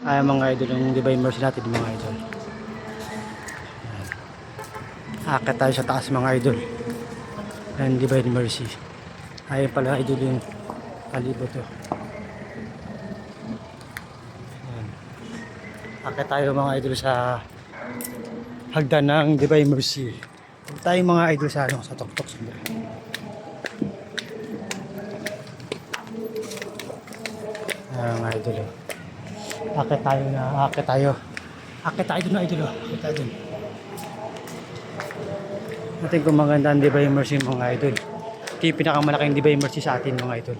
Ay mga idol, yung Divine Mercy natin mga idol. Akit tayo sa taas mga idol. Ayan, Divine Mercy. Ayun pala idol yung kalibo to. Ayan. Akit tayo mga idol sa hagdan ng Divine Mercy. Huwag tayo mga idol sa ano, sa tok-tok sandali. Ayan mga idol. Oh. Akit tayo na, akit tayo. Akit tayo dun na idol. oh. Akit tayo dun. Natin kung maganda ang Divine Mercy mga idol. Ito yung pinakamalaking Divine Mercy sa atin mga idol.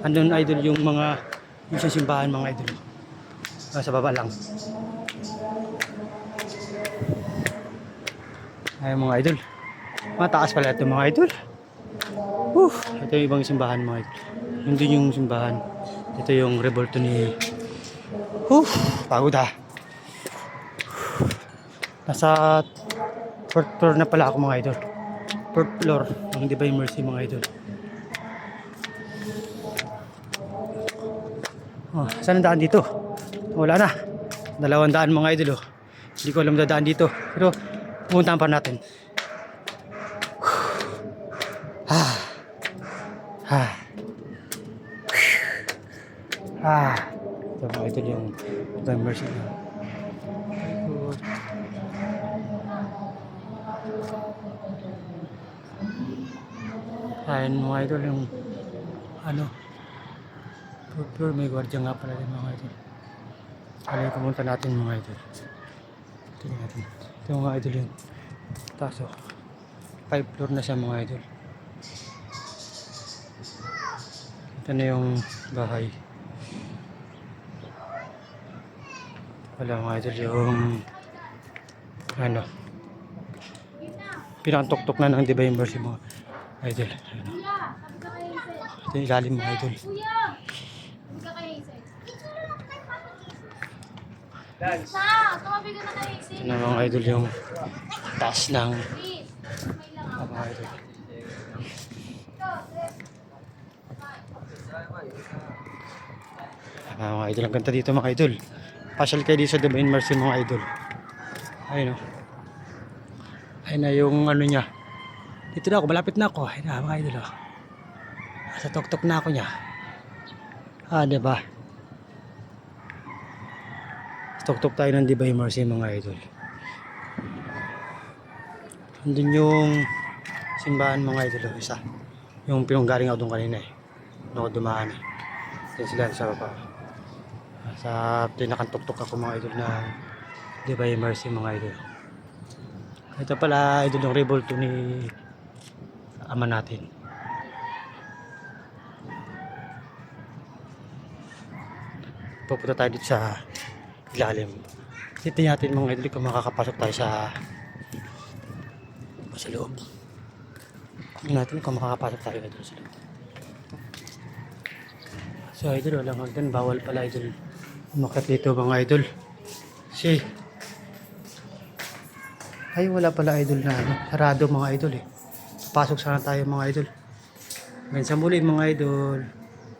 Andun idol yung mga yung sa simbahan mga idol. Ah, sa baba lang. Ay mga idol. Mataas pala ito mga idol. Uh, ito yung ibang simbahan mga idol. Hindi yung simbahan. Ito yung revolto ni Uh, pagod ah. Nasa fourth floor na pala ako mga idol. Fourth floor ng Divine Mercy mga idol. Oh, saan ang daan dito? Wala na. Dalawang daan mga idol oh. Hindi ko alam dadaan dito. Pero pumuntahan pa natin. Ah. Ah. Ah. Idol yung na. Good. Ayan mga idol yung ano pure, may gwardiya nga pala rin mga idol. Kaya pumunta natin mga idol. Tingnan natin. Ito mga idol yun. Taso. Five floor na siya mga idol. Ito na yung bahay. Wala mga idol yung ano pinakatuktok na ng Divine Mercy mga idol. Ano. Ito yung ilalim mga idol. Na mga idol yung taas ng ah, mga idol. Ah, mga idol, ang ganda dito mga idol. Pasyal kayo dito sa Divine Mercy mga idol. Ayun o. Ayun na yung ano niya. Dito na ako, malapit na ako. Ayun na mga idol o. Sa tuktok na ako niya. Ah, ba? Sa tuktok tayo ng Divine Mercy mga idol. Andun yung simbahan mga idol o, isa. Yung pinunggaling ako doon kanina eh. Doon ako dumaan eh. Yan sila sa baba. Sa pinakantuktok ako mga idol na Divine Mercy mga idol. Ito pala idol yung revolto ni ama natin. Pupunta tayo dito sa ilalim. Dito natin mga idol kung makakapasok tayo sa sa loob. Tingnan natin kung makakapasok tayo dito sa loob. So idol, walang hagdan. Bawal pala idol. Umakit dito mga idol. Si. Ay, wala pala idol na ano. Sarado mga idol eh. Pasok sana tayo mga idol. Hanggang muli mga idol.